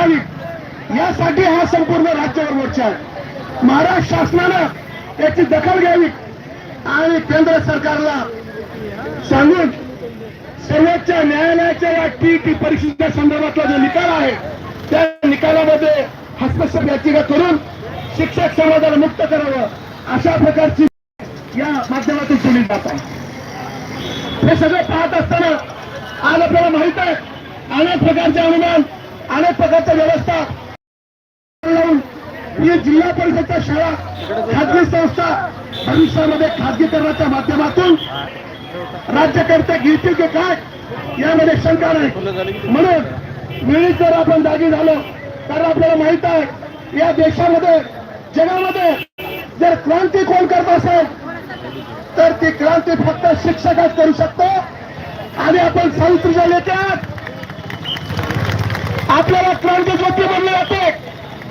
करावी. यासाठी हा संपूर्ण राज्यावर मोर्चा आहे. महाराष्ट्र शासनानं याची दखल घ्यावी आणि केंद्र सरकारला सांगून सर्वोच्च न्यायालयाच्या या टी टी परीक्षेच्या संदर्भातला जो निकाल आहे त्या निकालामध्ये हस्तक्षेप याचिका करून शिक्षक समाजाला मुक्त करावं अशा प्रकारची या माध्यमातून केली जात आहे. हे सगळं पाहत असताना आज आपल्याला माहीत आहे अनेक प्रकारचे अनुमान अनेक प्रकारच्या व्यवस्था लावून ही जिल्हा परिषदच्या शाळा खाजगी संस्था भविष्यामध्ये खाजगीकरणाच्या माध्यमातून राज्यकर्ते घेतील की काय यामध्ये शंका नाही. म्हणून वेळीच जर आपण जागी झालो तर आपल्याला माहीत आहे या देशामध्ये जगामध्ये जर क्रांती कोण करत असेल तर ती क्रांती फक्त शिक्षकच करू शकतो. आणि आपण सावित्रीच्या लेख्यात आपल्याला क्रांती ज्योती बनले जाते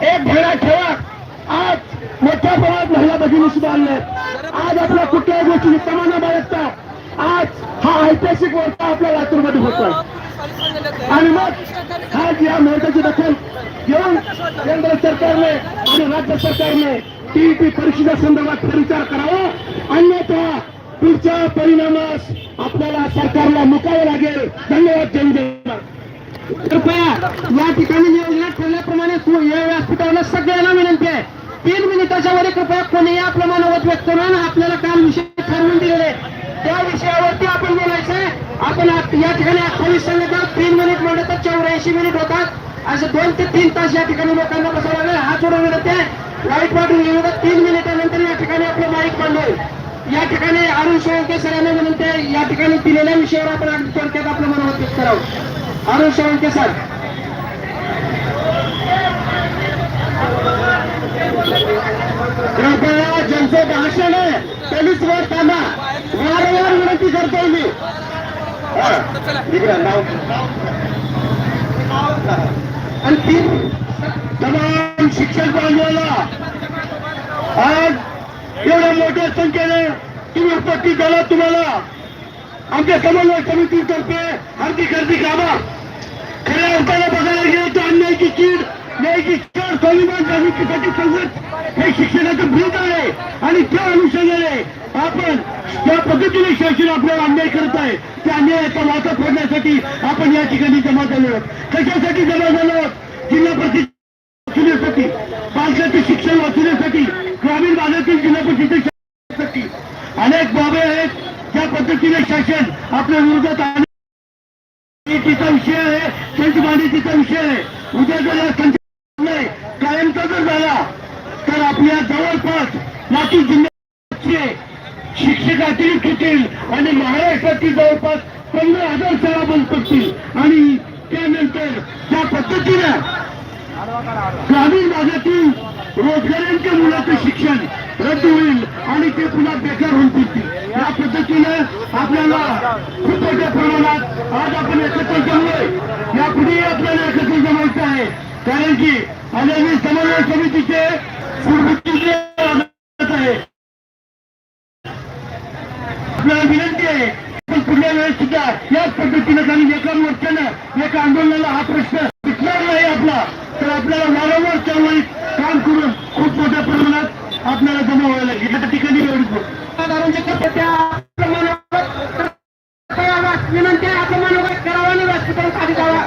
एक भरणा ठेवा. आज मोठ्या प्रमाणात महिला भगिनी सुद्धा आणल्या आज आपल्या कुठल्याही गोष्टी तमाना बाळगता आज हा ऐतिहासिक मोर्चा आपल्या लातूरमध्ये होतोय आणि मग आज या मोर्चाची दखल घेऊन केंद्र सरकारने आणि राज्य सरकारने टीईटी परीक्षेच्या संदर्भात फेरविचार करावा. अन्यथा पुढच्या परिणामास आपल्याला सरकारला मुकावं लागेल. धन्यवाद जय जय कृपया या ठिकाणी योजना ठरल्याप्रमाणे सु- या व्यासपीठाला सगळ्यांना विनंती आहे. तीन मिनिटाच्या मध्ये कृपया कोणी आपलं मनोवत व्यक्त करून आपल्याला काल विषय ठरवून दिलेले त्या विषयावरती आपण बोलायचं आपण या ठिकाणी अठ्ठावीस सांगितलं तीन मिनिट म्हणलं तर चौऱ्याऐंशी मिनिट होतात. असे दोन ते तीन तास या ठिकाणी लोकांना बसावं लागेल. हा सोडून विनंती आहे. लाइट वाटून गेलं तर तीन मिनिटानंतर या ठिकाणी आपलं माईक मांडेल या ठिकाणी अरुण सोळंके सरांना विनंती आहे. या ठिकाणी दिलेल्या विषयावर आपण अगदी थोडक्यात आपलं मनोवत व्यक्त करावं. अरुण सोळंके सर कृपया ज्यांचं भाषण आहे त्यांनीच वर थांबा वारंवार विनंती करतोय मी इकडे नाव. आणि तीन तमाम शिक्षक बांधवाला आज एवढ्या मोठ्या संख्येने तुम्ही उपस्थित झाला तुम्हाला आमच्या समन्वय समितीतर्फे हार्दिक हार्दिक आभार. खऱ्या अर्थाला बघायला गेलं तर अन्यायची चीड न्यायची चढ स्वाभिमान जागृतीसाठी संघर्ष हे शिक्षणाचं भूत आहे. आणि त्या अनुषंगाने आपण ज्या पद्धतीने शासन आपल्याला अन्याय करत आहे त्या अन्यायाचा वाचा फोडण्यासाठी आपण या ठिकाणी जमा झालो कशासाठी जमा झालो जिल्हा परिषद वाचवण्यासाठी बालकाचे शिक्षण वाचवण्यासाठी ग्रामीण भागातील जिल्हा परिषदेसाठी अनेक बाबे आहेत पद्धतीने शासन आपल्या विरोधात आले. तिचा विषय आहे संच विषय आहे. उद्या जर या संच कायमचा जर झाला तर आपल्या जवळपास लातूर जिल्ह्याचे शिक्षक अतिरिक्त होतील आणि महाराष्ट्रातील जवळपास पंधरा हजार शाळा बंद पडतील. आणि त्यानंतर ज्या पद्धतीनं ग्रामीण भागातील रोजगारांच्या मुलाचं शिक्षण रद्द होईल आणि ते पुन्हा बेकार होऊन पडतील या पद्धतीने आपल्याला खूप मोठ्या प्रमाणात आज आपण एकत्र जमलोय. यापुढेही आपल्याला एकत्र जमायचं आहे. कारण की आगामी समन्वय समितीचे आहे. आपल्याला विनंती आहे पण पुढल्या वेळेस सुद्धा याच पद्धतीने कारण एका मोर्चानं एका आंदोलनाला हा प्रश्न सुटणार नाही आपला. तर आपल्याला वारंवार त्यावेळी काम करून खूप मोठ्या प्रमाणात आपल्याला जमा व्हायला लागेल. या ठिकाणी विनंती आहे आपलं मनोगत करावं आणि खाली जावा.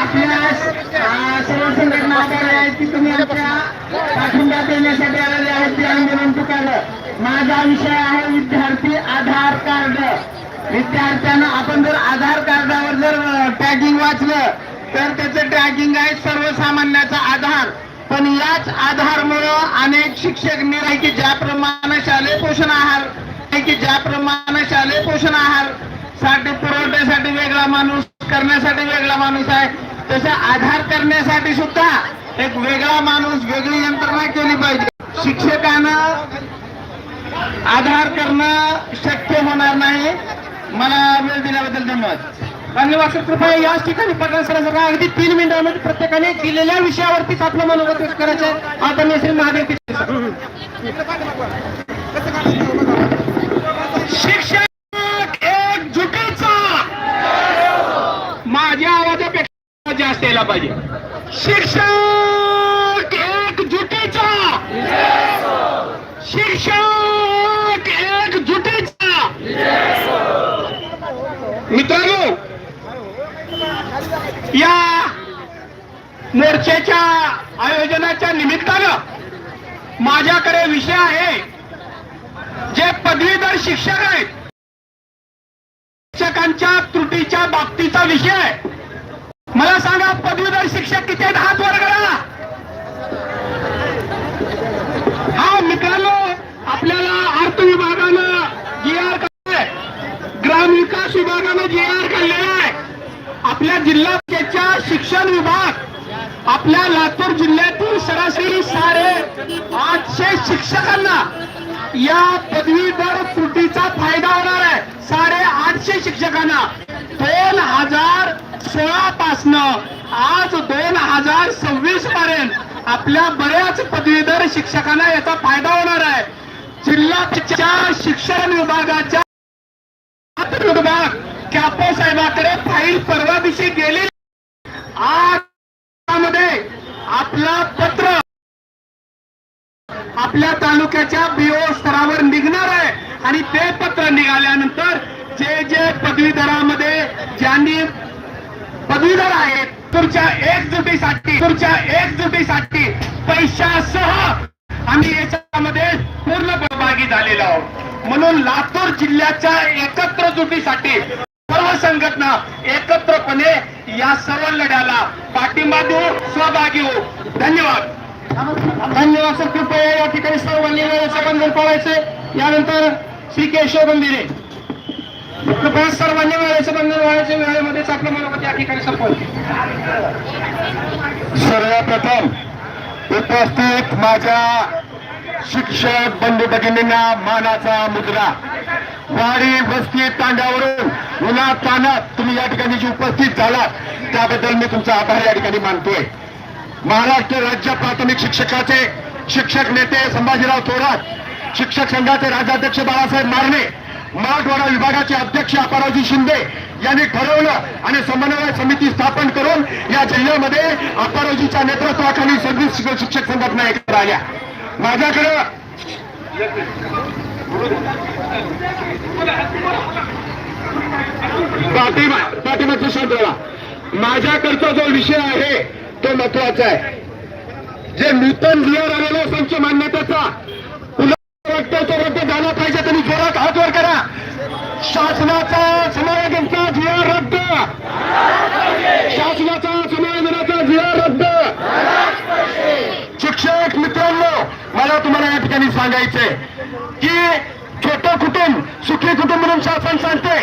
आपल्या सर्व संघटना आहेत की तुम्ही आमच्या पाठिंबा देण्यासाठी आलेले आहेत ते आंदोलन पुकारलं. माझा विषय आहे विद्यार्थी आधार कार्ड. विद्यार्थ्यांना आपण जर आधार कार्डावर जर टॅगिंग वाचलं तर त्याचं टॅगिंग आहे सर्वसामान्याचा आधार. पण याच आधारमुळं अनेक शिक्षक निराय की ज्याप्रमाणे शालेय पोषण आहार आहे की ज्याप्रमाणे शालेय पोषण आहारसाठी पुरवठ्यासाठी वेगळा माणूस करण्यासाठी वेगळा माणूस आहे. तसं आधार करण्यासाठी सुद्धा एक वेगळा माणूस वेगळी यंत्रणा केली पाहिजे. शिक्षकानं आधार करणं शक्य होणार नाही. मला वेळ दिल्याबद्दल धन्यवाद. धन्यवाद कृपया याच ठिकाणी पठाणसरांचा अगदी तीन मिनिटांमध्ये प्रत्येकाने दिलेल्या विषयावरतीच आपलं मनोगत करायचं आहे आदरणीय श्री महादेव शिक्षक एक झुकेचा माझ्या आवाजापेक्षा जास्त यायला पाहिजे. शिक्षक एक झुकेचा शिक्षक मित्रांनो या मोर्चाच्या आयोजनाच्या निमित्तानं माझ्याकडे विषय आहे जे पदवीधर शिक्षक आहेत. शिक्षकांच्या त्रुटीच्या बाबतीचा विषय आहे. मला सांगा पदवीधर शिक्षक किती आहेत? हात वर करा. हा मित्रांनो आपल्याला अर्थ विभागानं शिक्षण विकास विभागाने जी आर काढलेला आहे. आपल्या जिल्हा शिक्षण विभाग आपल्या लातूर जिल्ह्यातील सरासरी साडे आठशे शिक्षकांना या पदवीधर त्रुटीचा फायदा होणार आहे. साडे आठशे शिक्षकांना. दोन हजार सोळा पासन आज दोन हजार सव्वीस पर्यंत आपल्या बऱ्याच पदवीधर शिक्षकांना याचा फायदा होणार आहे. जिल्ह्याच्या शिक्षण विभागाच्या साहेबाकडे फाईल परवा दिवशी गेली आजमध्ये आपला पत्र आपल्या तालुक्याच्या बीओ स्तरावर निघणार आहे. आणि ते पत्र निघाल्यानंतर जे जे पदवीधरामध्ये ज्यांनी पदवीधर आहेत तुमच्या एकजुटीसाठी तुमच्या एकजुटीसाठी पैशासह आम्ही याच्यामध्ये पूर्ण सहभागी झालेलो आहोत. म्हणून लातूर जिल्ह्याच्या एकत्र जुटीसाठी सर्व संघटना एकत्रपणे या सर्व लढ्याला पाठिंबा देऊ सहभागी होऊ. धन्यवाद. धन्यवाद सर. कृपया या ठिकाणी सर्व निवेदनाचं बंधन पाळायचे. यानंतर श्री केशव मंदिरे कृपया सर्वांनी वेळेचं बंधन व्हायचे वेळेमध्येच आपलं मनोगत या ठिकाणी संपवते सर्वप्रथम उपस्थित माझ्या शिक्षक बंधू भगिनींना मानाचा मुद्रा. वाडी वस्ती तांड्यावरून उन्हात तानात तुम्ही या ठिकाणी जी उपस्थित झालात त्याबद्दल मी तुमचा आभार या ठिकाणी मानतोय. महाराष्ट्र राज्य प्राथमिक शिक्षकाचे शिक्षक नेते संभाजीराव थोरात शिक्षक संघाचे राज्याध्यक्ष बाळासाहेब मारणे मराठवाडा विभागाचे अध्यक्ष अपारावजी शिंदे यांनी ठरवलं आणि समन्वय समिती स्थापन करून या जिल्ह्यामध्ये अपारावजीच्या नेतृत्वाखाली सगळी शिक्षक संघटना एकत्र आल्या. माझ्याकडं पाठिंबा पाठिंबाचा शब्द माझ्याकडचा जो विषय आहे तो महत्त्वाचा आहे. जे नूतन लिअर आलेला संच मान्यतेचा पुन्हा तो रद्द झाला पाहिजे त्यांनी जोरात हात वर करा. शासनाचा समायोजनचा जिया रद्द. शासनाचा समायोजनाचा जिया रद्द. शिक्षक मित्रांनो मला तुम्हाला या ठिकाणी सांगायचंय. की छोटं कुटुंब सुखी कुटुंब म्हणून शासन सांगते.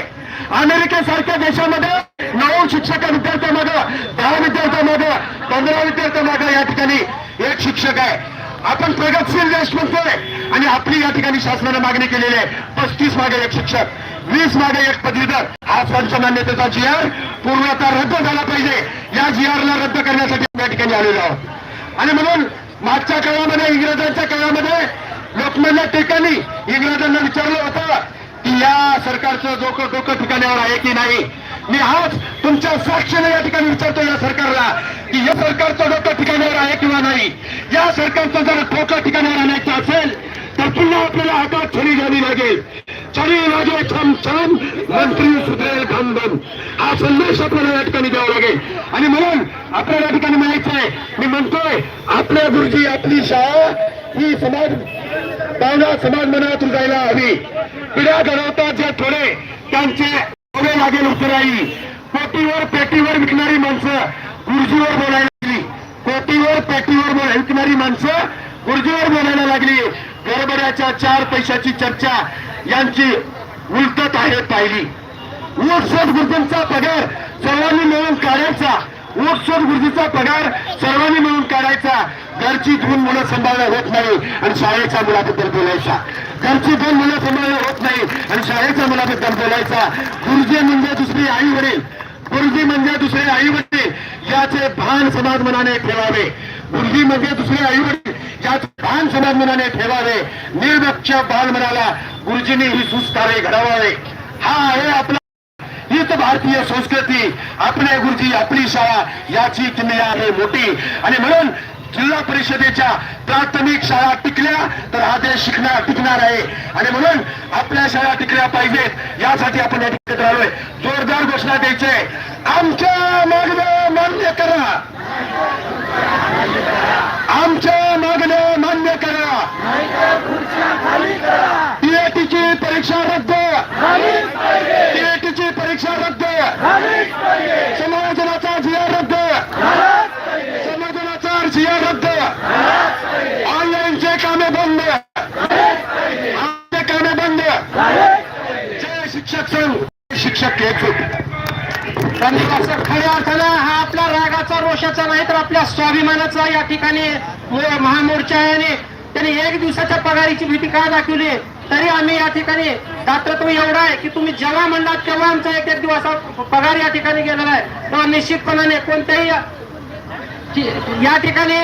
अमेरिकेसारख्या देशामध्ये नऊ शिक्षक विद्यार्थ्यामागं दहा विद्यार्थ्यामागं पंधरा विद्यार्थ्यामागं या ठिकाणी एक शिक्षक आहे. आपण प्रगतशील देश म्हणतोय आणि आपली या ठिकाणी शासनाने मागणी केलेली आहे. पस्तीस मागे एक शिक्षक वीस मागे एक पदवीधर. हा पंचमान्यतेचा जी आर पूर्णतः रद्द झाला पाहिजे. या जी आरला रद्द करण्यासाठी या ठिकाणी आलेलो आहोत. आणि म्हणून मागच्या काळामध्ये इंग्रजांच्या काळामध्ये लोकमान्य ठिकाणी इंग्रजांना विचारलं होतं की या सरकारचं डोकं डोकं ठिकाण्यावर आहे की नाही? मी आज तुमच्या साक्षीने या ठिकाणी विचारतो या सरकारला की या सरकारचं डोकं ठिकाणावर आहे किंवा नाही? या सरकारचं जर ठोकं ठिकाणावर आणायचं असेल तर पुन्हा आपल्याला हातात छडी घ्यावी लागेल. छडी वाजे छम छम मंत्री सुद्रे सुधरेल खानदान हा संदेश आपल्याला या ठिकाणी द्यावा लागेल. आणि म्हणून आपल्याला या ठिकाणी म्हणायचं आहे मी म्हणतोय आपल्या गुरुजी आपली शाळा ही समाज भावना समाज मनातून जायला हवी. पिढ्या घडवतात जे थोडे त्यांचे उभे लागेल उतराई. पोटीवर पेटीवर विकणारी माणसं गुरुजीवर बोलायला लागली. कोटीवर पेटीवर विकणारी माणसं गुरुजीवर बोलायला लागली. गडबड्याच्या चार पैशाची चर्चा यांची उलटत आहे पाहिली ऊटशोध गुरुजींचा पगार सर्वांनी मिळून काढायचा. ऊटशोध गुरुजीचा पगार सर्वांनी मिळून काढायचा. घरची दोन मुलं सांभाळणं होत नाही आणि शाळेच्या मुलाबद्दल बोलायचा. घरची दोन मुलं सांभाळणं होत नाही आणि शाळेच्या मुलाबद्दल बोलायचा. गुरुजी म्हणजे दुसरी आई वडील. गुरुजी म्हणजे दुसरे आई वडील. याचे भान समाज मनाने ठेवावे. गुरुजी म्हणजे दुसरे आई वडील. याचे भान समाज मनाने ठेवावे. निर्लक्ष बाल मनाला गुरुजींनी ही सुस्तारे घडवावे. हा आहे आपला हीच भारतीय संस्कृती आपले गुरुजी आपली शाळा याची किल्ली आहे मोठी. आणि म्हणून जिल्हा परिषदेच्या प्राथमिक शाळा टिकल्या तर हा देश शिकणार टिकणार आहे. आणि म्हणून आपल्या शाळा टिकल्या पाहिजेत. यासाठी आपण या ठिकाणी राहिलोय. जोरदार घोषणा द्यायची. आमच्या मागण्या मान्य करा आमच्या मागण्या मान्य करा टीएटीची परीक्षा रद्द टीएटीची परीक्षा रद्द समायोजनाचा जिया रद्द समायोजनाचा जिया रद्द ऑनलाईनचे कामे बंद आमचे कामे बंद जय शिक्षक संघ शिक्षक एकजूट असं खऱ्या अर्थानं हा आपला रागाचा रोषाचा नाही तर आपल्या स्वाभिमानाचा या ठिकाणी महामोर्चाने महामोर्चा त्यांनी एक दिवसाच्या पगारीची भीती का दाखवली? तरी आम्ही या ठिकाणी दात्रत्व एवढा आहे की तुम्ही जेव्हा म्हणलात तेव्हा आमचा एक एक दिवस पगार या ठिकाणी गेलेला आहे. तेव्हा निश्चितपणाने कोणत्याही या ठिकाणी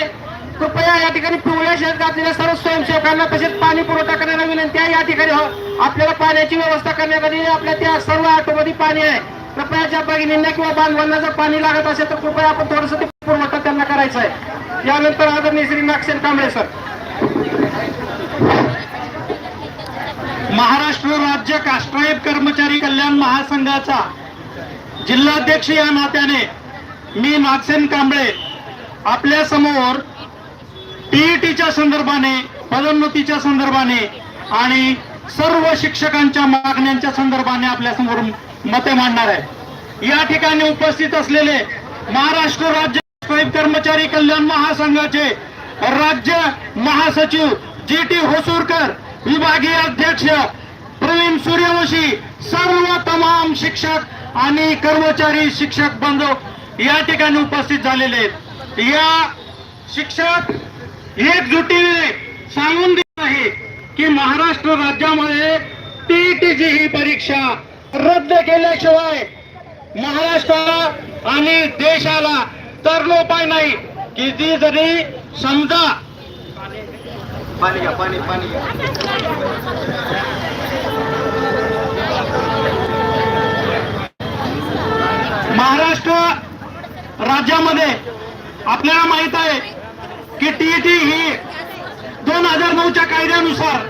कृपया या ठिकाणी पिवळ्या शेत घातलेल्या सर्व स्वयंसेवकांना तसेच पाणी पुरवठा करण्याला विनंती आहे. या ठिकाणी हो, आपल्याला पाण्याची व्यवस्था करण्यात आली आपल्या त्या सर्व ऑटोमध्ये पाणी आहे. कृपया ज्या भगिनींना किंवा बांधवांना जर पाणी लागत असेल तर कृपया आपण थोडस ते पुरवठा त्यांना करायचा आहे. यानंतर आदरणीय श्री नागसेन कांबळे सर. महाराष्ट्र राज्य कास्ट्राईब कर्मचारी कल्याण महासंघाचा जिल्हाध्यक्ष या नात्याने मी नागसेन कांबळे आपल्यासमोर टीईटीच्या संदर्भाने पदोन्नतीच्या संदर्भाने आणि सर्व शिक्षकांच्या मागण्यांच्या संदर्भाने आपल्यासमोर मते मांडणार आहे. या ठिकाणी उपस्थित असलेले महाराष्ट्र राज्य साहेब कर्मचारी कल्याण महासंघाचे राज्य महासचिव जी टी होसूरकर विभागीय अध्यक्ष प्रवीण सूर्यवंशी सर्व तमाम शिक्षक आणि कर्मचारी शिक्षक बांधव या ठिकाणी उपस्थित झालेले आहेत. या शिक्षक एकजुटीने सांगून देत आहे की महाराष्ट्र राज्यामध्ये टीईटीची ही परीक्षा रद्द केल्याशिवाय महाराष्ट्राला आणि देशाला तर उपाय नाही. किती जरी समजा पाणी घ्या पाणी पाणी महाराष्ट्र राज्यामध्ये आपल्याला माहीत आहे की टीईटी ही दोन हजार नऊच्या कायद्यानुसार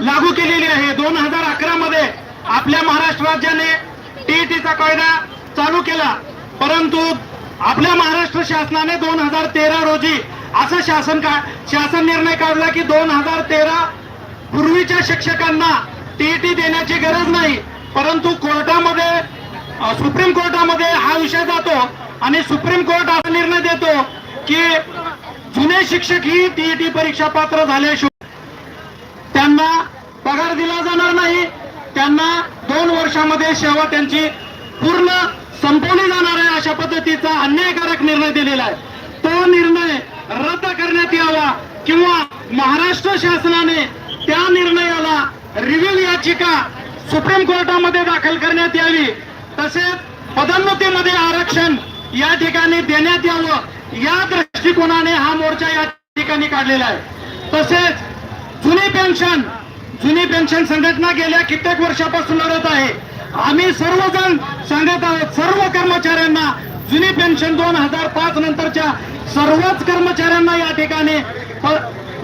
लागू केलेली आहे. दोन हजार अकरा मध्ये आपल्या महाराष्ट्र राज्याने टीईटीचा कायदा चालू केला. परंतु आपल्या महाराष्ट्र शासनाने दोन हजार तेरा रोजी असं शासन का शासन निर्णय काढला की दोन हजार तेरा पूर्वीच्या शिक्षकांना टीईटी देण्याची गरज नाही. परंतु कोर्टामध्ये सुप्रीम कोर्टामध्ये हा विषय जातो आणि सुप्रीम कोर्ट असा निर्णय देतो की जुने शिक्षक ही टीईटी परीक्षा पात्र झाल्याशिवाय त्यांना पगार दिला जाणार नाही. त्यांना दोन वर्षामध्ये सेवा त्यांची पूर्ण संपवली जाणार आहे अशा पद्धतीचा अन्यायकारक निर्णय दिलेला आहे. तो निर्णय रद्द करण्यात यावा किंवा महाराष्ट्र शासनाने त्या निर्णयाला रिव्ह्यू याचिका सुप्रीम कोर्टामध्ये दाखल करण्यात यावी. तसेच पदोन्नतीमध्ये आरक्षण या ठिकाणी देण्यात यावं. या दृष्टिकोनाने हा मोर्चा या ठिकाणी काढलेला आहे. तसेच जुनी पेन्शन जुनी पेन्शन संघटना गेल्या कित्येक वर्षापासून लढत आहे. आम्ही सर्वजण सांगत आहोत सर्व कर्मचाऱ्यांना जुनी पेन्शन दोन हजार पाच नंतरच्या सर्वच कर्मचाऱ्यांना या ठिकाणी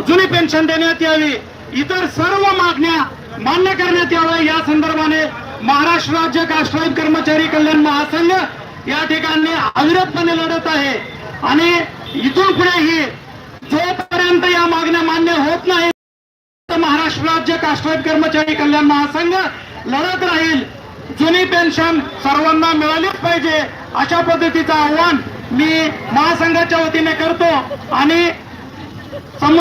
जुनी पेन्शन देण्यात यावी. इतर सर्व मागण्या मान्य करण्यात याव्या. या संदर्भाने महाराष्ट्र राज्य कास्ट्राईब कर्मचारी कल्याण महासंघ या ठिकाणी अविरतपणे लढत आहे. आणि इथून पुढेही जोपर्यंत या मागण्या मान्य होत नाही महाराष्ट्र राज्य कास्ट्राईब कर्मचारी कल्याण महासंघ लढत राहील. जुनी पेन्शन सर्वांना मिळालीच पाहिजे. अशा पद्धतीचं आव्हान मी महासंघाच्या वतीने करतो आणि सम-